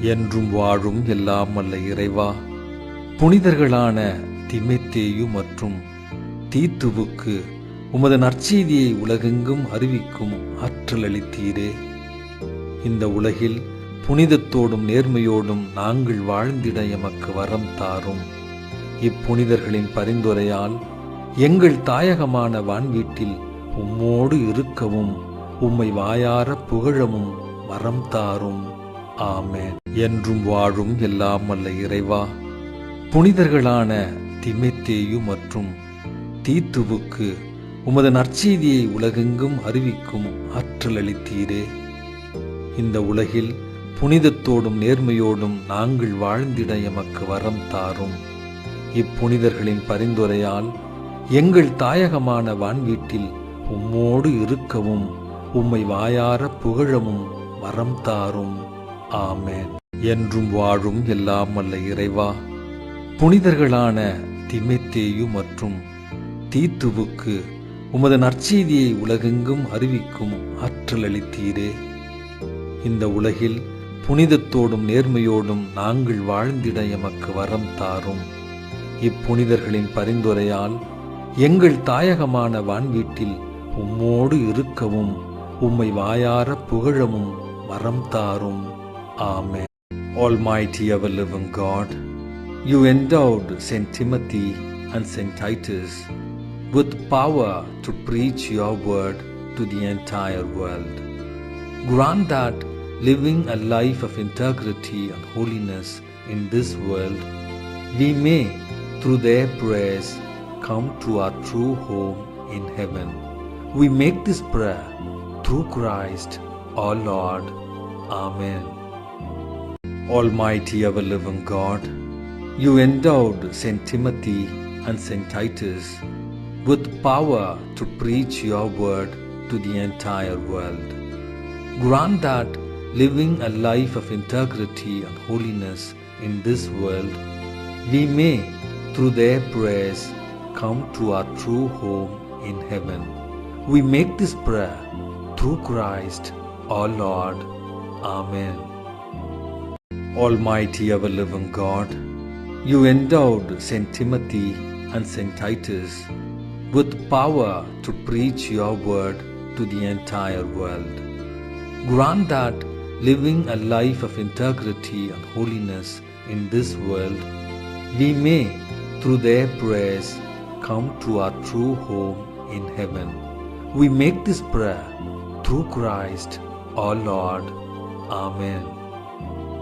என்றும் வாழும் எல்லாம் அல்ல இறைவா. புனிதர்களான திமெத்தேயு மற்றும் தீத்துவுக்கு உமது நற்செய்தியை உலகெங்கும் அறிவிக்கும் ஆற்றல் அளித்தீரே. இந்த உலகில் புனிதத்தோடும் நேர்மையோடும் நாங்கள் வாழ்ந்திட எமக்கு வரம் தாரும். இப்புனிதர்களின் பரிந்துரையால் எங்கள் தாயகமான வான்வீட்டில் உம்மோடு இருக்கவும் உம்மை வாயார புகழவும் வரம் தாரும். ஆமேன். என்றும் வாழும் எல்லாம் அல்ல இறைவா. புனிதர்களான திமெத்தேயு மற்றும் தீத்துவுக்கு உமது நற்செய்தியை உலகெங்கும் அறிவிக்கும் ஆற்றல் அளித்தீரே. இந்த உலகில் புனிதத்தோடும் நேர்மையோடும் நாங்கள் வாழ்ந்திட எமக்கு வரம் தாரும். இப்புனிதர்களின் பரிந்துரையால் எங்கள் தாயகமான வான்வீட்டில் உம்மோடு இருக்கவும் உம்மை வாயார புகழவும் வரம் தாரும். ஆமேன். என்றும் வாழும் எல்லாம் அல்ல இறைவா. புனிதர்களான திமெத்தேயு மற்றும் தீத்துவுக்கு உமது நற்செய்தியை உலகெங்கும் அறிவிக்கும் ஆற்றல் அளித்தீரே. இந்த உலகில் புனிதத்தோடும் நேர்மையோடும் நாங்கள் வாழ்ந்திட எமக்கு வரம் தாரும். இப்புனிதர்களின் பரிந்துரையால் எங்கள் தாயகமான வான்வீட்டில் உம்மோடு இருக்கவும் உம்மை வாயார புகழவும் வரம் தாரும். Amen. Almighty ever living God, you endowed St. Timothy and St. Titus with power to preach your word to the entire world. Grant that living a life of integrity and holiness in this world, we may, through their prayers, come to our true home in heaven. We make this prayer through Christ our Lord. Amen. Almighty ever living God, you endowed Saint Timothy and Saint Titus with power to preach your word to the entire world. Grant that living a life of integrity and holiness in this world, we may, through their prayers, come to our true home in heaven. We make this prayer through Christ our Lord. Amen. Almighty ever living God, you endowed Saint Timothy and Saint Titus with power to preach your word to the entire world. Grant that living a life of integrity and holiness in this world, we may, through their prayers, come to our true home in heaven. We make this prayer through Christ our Lord. Amen.